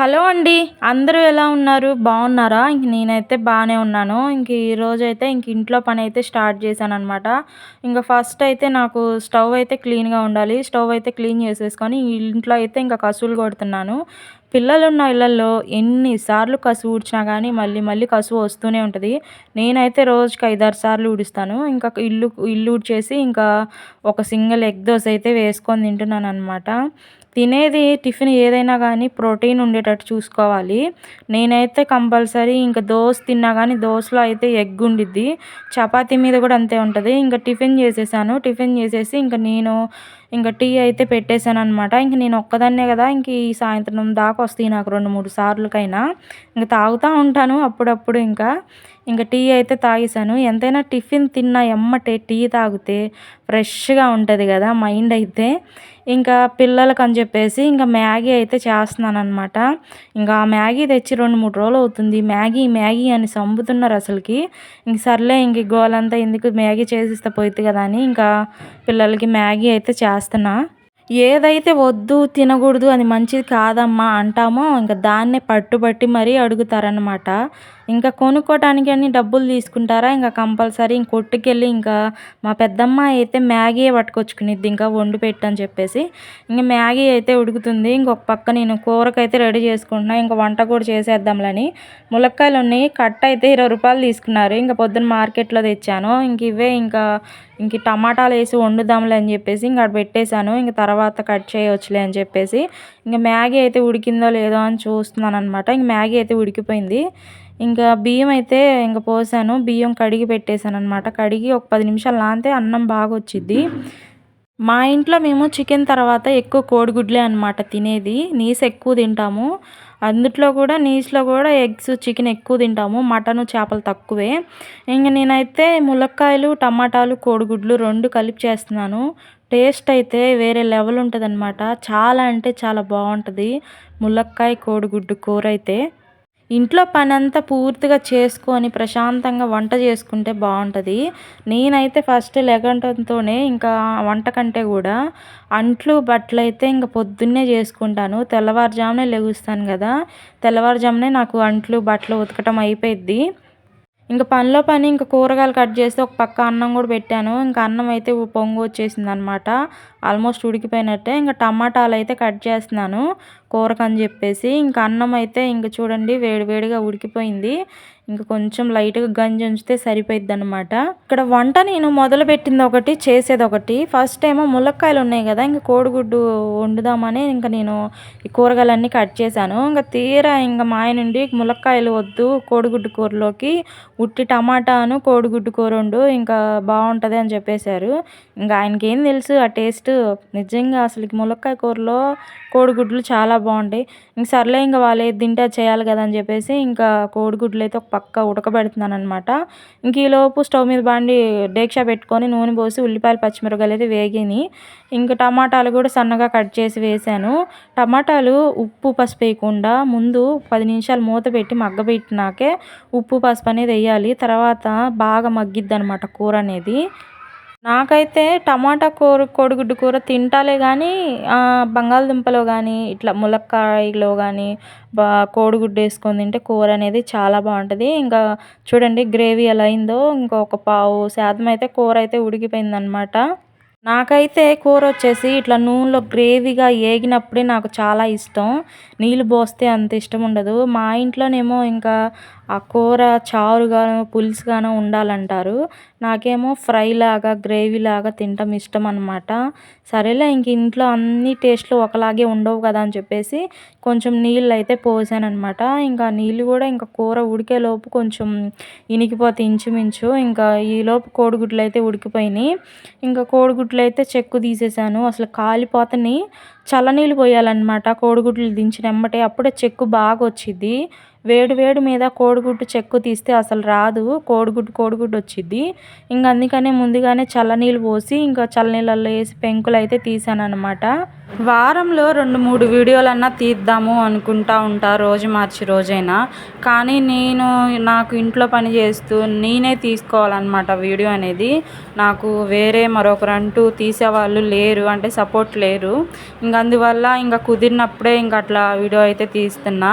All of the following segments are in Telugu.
హలో అండి అందరూ ఎలా ఉన్నారు? బాగున్నారా? ఇంక నేనైతే బాగానే ఉన్నాను. ఇంక ఈరోజు అయితే ఇంక ఇంట్లో పని అయితే స్టార్ట్ చేశాను అనమాట ఇంకా ఫస్ట్ అయితే నాకు స్టవ్ అయితే క్లీన్గా ఉండాలి. స్టవ్ అయితే క్లీన్ చేసేసుకొని ఇంట్లో అయితే ఇంకా కసువులు కొడుతున్నాను. పిల్లలు ఉన్న ఇళ్ళల్లో ఎన్నిసార్లు కసువు ఊడ్చినా కానీ మళ్ళీ మళ్ళీ కసువు వస్తూనే ఉంటుంది. నేనైతే రోజుకి ఐదారు సార్లు ఊడుస్తాను. ఇంకా ఇల్లు ఇల్లు ఊడ్చేసి ఇంకా ఒక సింగిల్ ఎగ్ దోశ అయితే వేసుకొని తింటున్నాను అనమాట తినేది టిఫిన్ ఏదైనా కానీ ప్రోటీన్ ఉండేటట్టు చూసుకోవాలి. నేనైతే కంపల్సరీ ఇంకా దోశ తిన్నా కానీ దోశలో అయితే ఎగ్ ఉండిద్ది. చపాతీ మీద కూడా అంతే ఉంటుంది. ఇంకా టిఫిన్ చేసేసాను. టిఫిన్ చేసేసి ఇంకా నేను ఇంకా టీ అయితే పెట్టేశాను అనమాట ఇంక నేను ఒక్కదాన్నే కదా ఇంక ఈ సాయంత్రం దాకా వస్తాయి నాకు రెండు మూడు సార్లకైనా. ఇంకా తాగుతూ ఉంటాను అప్పుడప్పుడు ఇంకా. ఇంకా టీ అయితే తాగేసాను ఎంతైనా టిఫిన్ తిన్న ఎమ్మటే టీ తాగితే ఫ్రెష్గా ఉంటుంది కదా మైండ్ అయితే. ఇంకా పిల్లలకు అని చెప్పేసి ఇంకా మ్యాగీ అయితే చేస్తున్నాను అనమాట ఇంకా మ్యాగీ తెచ్చి రెండు మూడు రోజులు అవుతుంది. మ్యాగీ మ్యాగీ అని సంపుతున్నారు అసలుకి. ఇంక సర్లే ఇంక గోలంతా ఎందుకు మ్యాగీ చేసిస్తే పోయింది కదా అని ఇంకా పిల్లలకి మ్యాగీ అయితే చేస్తున్నా. ఏదైతే వద్దు తినకూడదు అది మంచిది కాదమ్మా అంటామో ఇంకా దాన్నే పట్టుబట్టి మరీ అడుగుతారనమాట ఇంకా కొనుక్కోవటానికి అని డబ్బులు తీసుకుంటారా? ఇంకా కంపల్సరీ ఇంక కొట్టుకెళ్ళి ఇంకా మా పెద్దమ్మ అయితే మ్యాగీ పట్టుకొచ్చుకునిద్ది ఇంకా వండి పెట్టని చెప్పేసి. ఇంకా మ్యాగీ అయితే ఉడుకుతుంది. ఇంకొక పక్క నేను కూరకైతే రెడీ చేసుకుంటున్నా. ఇంకా వంట కూడా చేసేద్దాంలని. ములక్కాయలు ఉన్నాయి. కట్ట అయితే ఇరవై రూపాయలు తీసుకున్నారు. ఇంకా పొద్దున్న మార్కెట్లో తెచ్చాను. ఇంక ఇవే ఇంకా ఇంక టమాటాలు వేసి వండుదాంలే అని చెప్పేసి ఇంకా అక్కడ పెట్టేశాను. ఇంక తర్వాత కట్ చేయవచ్చులే అని చెప్పేసి. ఇంకా మ్యాగీ అయితే ఉడికిందో లేదో అని చూస్తున్నాను అనమాట ఇంక మ్యాగీ అయితే ఉడికిపోయింది. ఇంకా బియ్యం అయితే ఇంకా పోసాను. బియ్యం కడిగి పెట్టేశాను అనమాట కడిగి ఒక పది నిమిషాలు నానితే అన్నం బాగా వచ్చిద్ది మా ఇంట్లో మేము చికెన్ తర్వాత ఎక్కువ కోడిగుడ్లే అనమాట తినేది. నీసు ఎక్కువ తింటాము. అందుట్లో కూడా నీసులో కూడా ఎగ్స్ చికెన్ ఎక్కువ తింటాము. మటన్ చేపలు తక్కువే. ఇంక నేనైతే ములక్కాయలు టమాటాలు కోడిగుడ్లు రెండు కలిపి చేస్తున్నాను. టేస్ట్ అయితే వేరే లెవెల్ ఉంటుంది చాలా అంటే చాలా బాగుంటుంది. ములక్కాయ కోడిగుడ్డు కూర అయితే. ఇంట్లో పని అంతా పూర్తిగా చేసుకొని ప్రశాంతంగా వంట చేసుకుంటే బాగుంటుంది. నేనైతే ఫస్ట్ లెగంటంతోనే ఇంకా వంట కంటే కూడా అంట్లు బట్టలు అయితే ఇంకా పొద్దున్నే చేసుకుంటాను. తెల్లవారుజామునే లెగుస్తాను కదా తెల్లవారుజామునే నాకు అంట్లు బట్టలు ఉతకటం అయిపోయిద్ది. ఇంకా పనిలో పని ఇంకా కూరగాయలు కట్ చేస్తే ఒక పక్క అన్నం కూడా పెట్టాను. ఇంకా అన్నం అయితే పొంగు వచ్చేసింది అనమాట ఆల్మోస్ట్ ఉడికిపోయినట్టే ఇంకా టమాటాలు అయితే కట్ చేస్తున్నాను కూరకు అని చెప్పేసి. ఇంకా అన్నం అయితే ఇంక చూడండి వేడి వేడిగా ఉడికిపోయింది. ఇంకా కొంచెం లైట్గా గంజి ఉంచితే సరిపోయిద్ది అనమాట ఇక్కడ వంట నేను మొదలు పెట్టింది ఒకటి చేసేది ఒకటి. ఫస్ట్ ఏమో ములక్కాయలు ఉన్నాయి కదా ఇంకా కోడిగుడ్డు వండుదామని ఇంకా నేను ఈ కూరగాయలన్నీ కట్ చేశాను. ఇంకా తీరా ఇంకా మాయ నుండి ములక్కాయలు వద్దు కోడిగుడ్డు కూరలోకి ఉట్టి టమాటాను కోడిగుడ్డు కూర వండు ఇంకా బాగుంటుంది అని చెప్పేశారు. ఇంకా ఆయనకి ఏం తెలుసు ఆ టేస్ట్. నిజంగా అసలు ములక్కాయ కూరలో కోడిగుడ్లు చాలా బాగుంటాయి ఇంక సర్లే ఇంకా వాళ్ళు ఏది తింటే చేయాలి కదా అని చెప్పేసి ఇంకా కోడిగుడ్లు అయితే ఒక పక్క ఉడకబెడుతున్నాను అనమాట ఇంక ఈలోపు స్టవ్ మీద బండి డేక్షా పెట్టుకొని నూనె పోసి ఉల్లిపాయలు పచ్చిమిరపకాయలు అయితే వేగిని. ఇంకా టమాటాలు కూడా సన్నగా కట్ చేసి వేసాను. టమాటాలు ఉప్పు పసుపు వేయకుండా ముందు పది నిమిషాలు మూత పెట్టి మగ్గబెట్టినాకే ఉప్పు పసుపు అనేది వేయాలి. తర్వాత బాగా మగ్గిద్ది అనమాట కూర అనేది. నాకైతే టమాటా కూర కోడిగుడ్డు కూర తింటాలే కానీ బంగాళదుంపలో కానీ ఇట్లా ములక్కాయలో కానీ బా కోడిగుడ్డు వేసుకొని తింటే కూర అనేది చాలా బాగుంటుంది. ఇంకా చూడండి గ్రేవీ ఎలా అయిందో ఇంకొక పావు శాతం అయితే కూర అయితే ఉడికిపోయిందనమాట నాకైతే కూర వచ్చేసి ఇట్లా నూనెలో గ్రేవీగా ఏగినప్పుడే నాకు చాలా ఇష్టం. నీళ్ళు పోస్తే అంత ఇష్టం ఉండదు. మా ఇంట్లోనేమో ఇంకా ఆ కూర చారుగాను పులుసుగాను ఉండాలంటారు. నాకేమో ఫ్రై లాగా గ్రేవీ లాగా తినటం ఇష్టం అనమాట సరేలే ఇంక ఇంట్లో అన్ని టేస్ట్లు ఒకలాగే ఉండవు కదా అని చెప్పేసి కొంచెం నీళ్ళు అయితే పోసాను అనమాట ఇంకా నీళ్ళు కూడా ఇంకా కూర ఉడికేలోపు కొంచెం ఇనికిపోతే ఇంచుమించు ఇంకా ఈలోపు కోడిగుడ్లు అయితే ఉడికిపోయినాయి. ఇంకా కోడిగుడ్లు అయితే చెక్కు తీసేసాను. అసలు కాలిపోతని చల్లనీళ్ళు పోయాలన్నమాట. కోడిగుడ్లు దించిన వెంబటే అప్పుడే చెక్కు బాగా వచ్చింది వేడి వేడి మీద కోడిగుడ్డు చెక్కు తీస్తే అసలు రాదు. కోడిగుడ్డు కోడిగుడ్డు వచ్చిద్ది. ఇంక అందుకనే ముందుగానే చల్లనీళ్ళు పోసి ఇంకా చల్లనీళ్ళల్లో వేసి పెంకులు అయితే తీసాను అనమాట వారంలో రెండు మూడు వీడియోలన్నా తీద్దాము అనుకుంటా ఉంటా రోజు మార్చి రోజైనా. కానీ నేను నాకు ఇంట్లో పని చేస్తూ నేనే తీసుకోవాలన్నమాట వీడియో అనేది. నాకు వేరే మరొకరు అంటూ తీసేవాళ్ళు లేరు అంటే సపోర్ట్ లేరు. ఇంక అందువల్ల ఇంకా కుదిరినప్పుడే ఇంక అట్లా వీడియో అయితే తీస్తున్నా.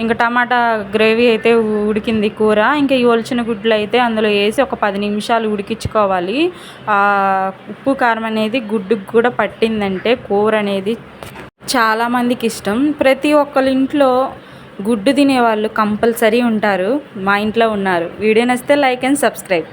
ఇంకా టమాటా గ్రేవీ అయితే ఉడికింది కూర. ఇంకా ఈ ఒలిచిన గుడ్లు అయితే అందులో వేసి ఒక పది నిమిషాలు ఉడికించుకోవాలి. ఉప్పు కారం అనేది గుడ్డుకు కూడా పట్టిందంటే కూర అనేది చాలామందికి ఇష్టం. ప్రతి ఒక్కరి ఇంట్లో గుడ్డు తినేవాళ్ళు కంపల్సరీ ఉంటారు. మా ఇంట్లో ఉన్నారు. వీడియో నచ్చితే లైక్ అండ్ సబ్స్క్రైబ్.